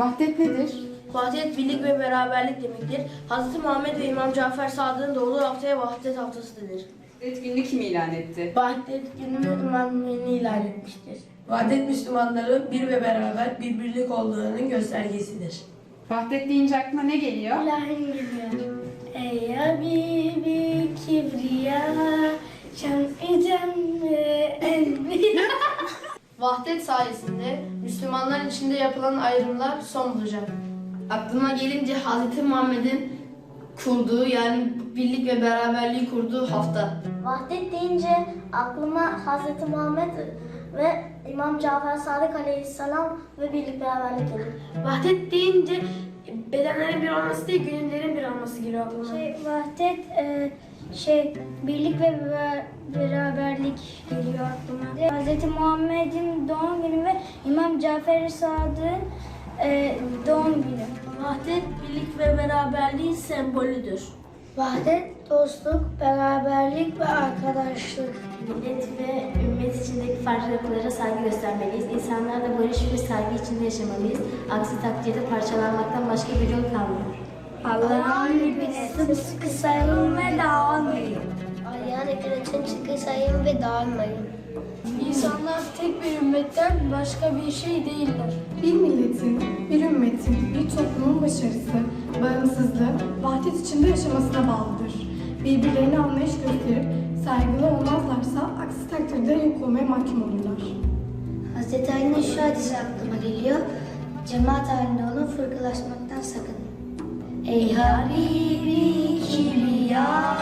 Vahdet nedir? Vahdet birlik ve beraberlik demektir. Hz. Muhammed ve İmam Cafer Sadık'ın doğduğu haftaya vahdet haftası denir. Vahdet gününü kim ilan etti? Vahdet günü İmam ilan etmiştir. Vahdet Müslümanların bir ve beraber bir birlik olduğunun göstergesidir. Vahdet deyince aklına ne geliyor? İlahim geliyor. Ey Habibi Kibriya, Şem-i Cemme. Vahdet sayesinde Müslümanlar içinde yapılan ayrımlar son bulacak. Aklıma gelince Hz. Muhammed'in kurduğu yani birlik ve beraberliği kurduğu hafta. Vahdet deyince aklıma Hz. Muhammed ve İmam Cafer Sadık Aleyhisselam ve birlik beraberlik geliyor. Vahdet deyince bedenlerin bir olması değil, gönüllerin bir olması geliyor aklıma. Şey, vahdet e, şey birlik ve bera- beraberlik geliyor aklıma. Hz. Muhammed'in doğum günü ve İmam Cafer Sadık'ın e, doğum günü. Vahdet birlik ve beraberliğin sembolüdür. Vahdet dostluk, beraberlik ve arkadaşlık. Millet ve ümmet içindeki farklılıklara saygı göstermeliyiz. İnsanlarla barış ve saygı içinde yaşamalıyız. Aksi takdirde parçalanmaktan başka bir yol kalmıyor. Allah'ın ipine sımsıkı sarılın ve dağılmayın. Allah'ın ipine sımsıkı sarılın ve dağılmayın. İnsanlar tek bir ümmetten başka bir şey değiller. Bir milletin, bir ümmetin, bir toplumun başarısı, bağımsızlığı, vahdet içinde yaşamasına bağlıdır. Birbirlerine anlayış gösterip saygılı olmazlarsa aksi takdirde yok olmaya mahkum olurlar. Hazreti Ali'nin şu hadisi aklıma geliyor. Cemaat halinde olun, fırkalaşmaktan sakının. Ey Habibi Kibriya,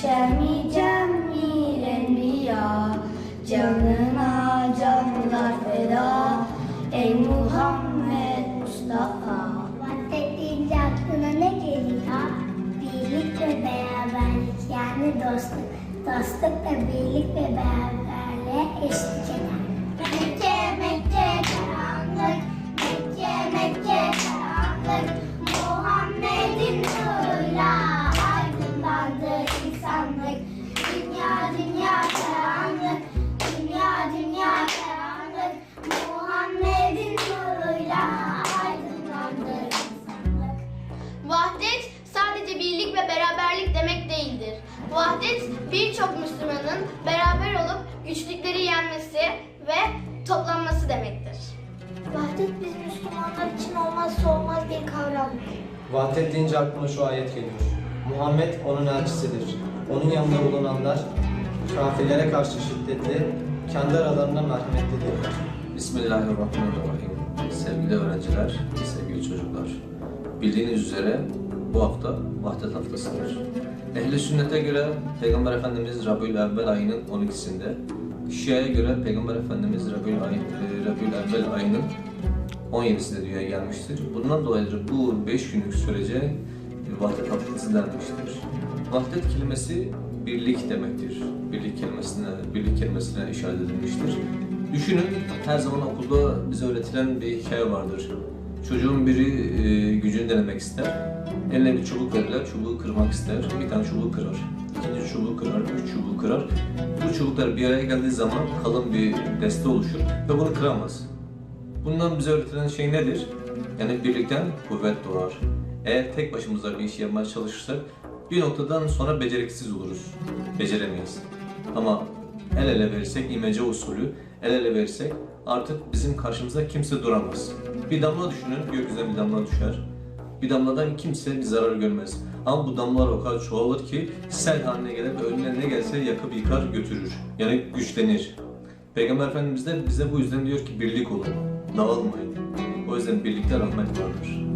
Şermi Cemmi Enbiya, Canına canlılar feda, Ey Muhammed Mustafa. Vahdet deyince aklına ne geliyor? Birlik ve beraberlik yani dostluk. Dostluk da birlik ve beraberliğe eşlik eder. Müslümanın beraber olup güçlükleri yenmesi ve toplanması demektir. Vahdet biz Müslümanlar için olmazsa olmaz bir kavram. Vahdet deyince aklıma şu ayet geliyor. Muhammed onun elçisidir. Onun yanında bulunanlar kafirlere karşı şiddetli, kendi aralarında merhametlidirler. Bismillahirrahmanirrahim. Sevgili öğrenciler, sevgili çocuklar. Bildiğiniz üzere bu hafta Vahdet Haftası'dır. Ehli sünnete göre Peygamber Efendimiz Rabiül Evvel ayının 12'sinde, Şia'ya göre Peygamber Efendimiz Rabiül, ay, e, Rabiül Evvel ayının 17'sinde dünyaya gelmiştir. Bundan dolayıdır bu 5 günlük sürece Vahdet Haftası denmiştir. Vahdet kelimesi birlik demektir. Birlik kelimesine, birlik kelimesine işaret edilmiştir. Düşünün her zaman okulda bize öğretilen bir hikaye vardır. Çocuğun biri e, gücünü denemek ister. Eline bir çubuk verirler, çubuğu kırmak ister. Bir tane çubuğu kırar. İkinci çubuğu kırar, üç çubuğu kırar. Bu çubuklar bir araya geldiği zaman kalın bir deste oluşur ve bunu kıramaz. Bundan bize öğretilen şey nedir? Yani birlikten kuvvet doğar. Eğer tek başımıza bir iş yapmaya çalışırsak bir noktadan sonra beceriksiz oluruz. Beceremeyiz. Ama el ele verirsek imece usulü, el ele verirsek artık bizim karşımıza kimse duramaz. Bir damla düşünün, gökyüzüne bir damla düşer. Bir damladan kimse bir zarar görmez. Ama bu damlalar o kadar çoğalır ki sel haline gelir ve önüne ne gelse yakıp yıkar götürür. Yani güçlenir. Peygamber Efendimiz de bize bu yüzden diyor ki birlik olun, dağılmayın. O yüzden birlikte rahmet vardır.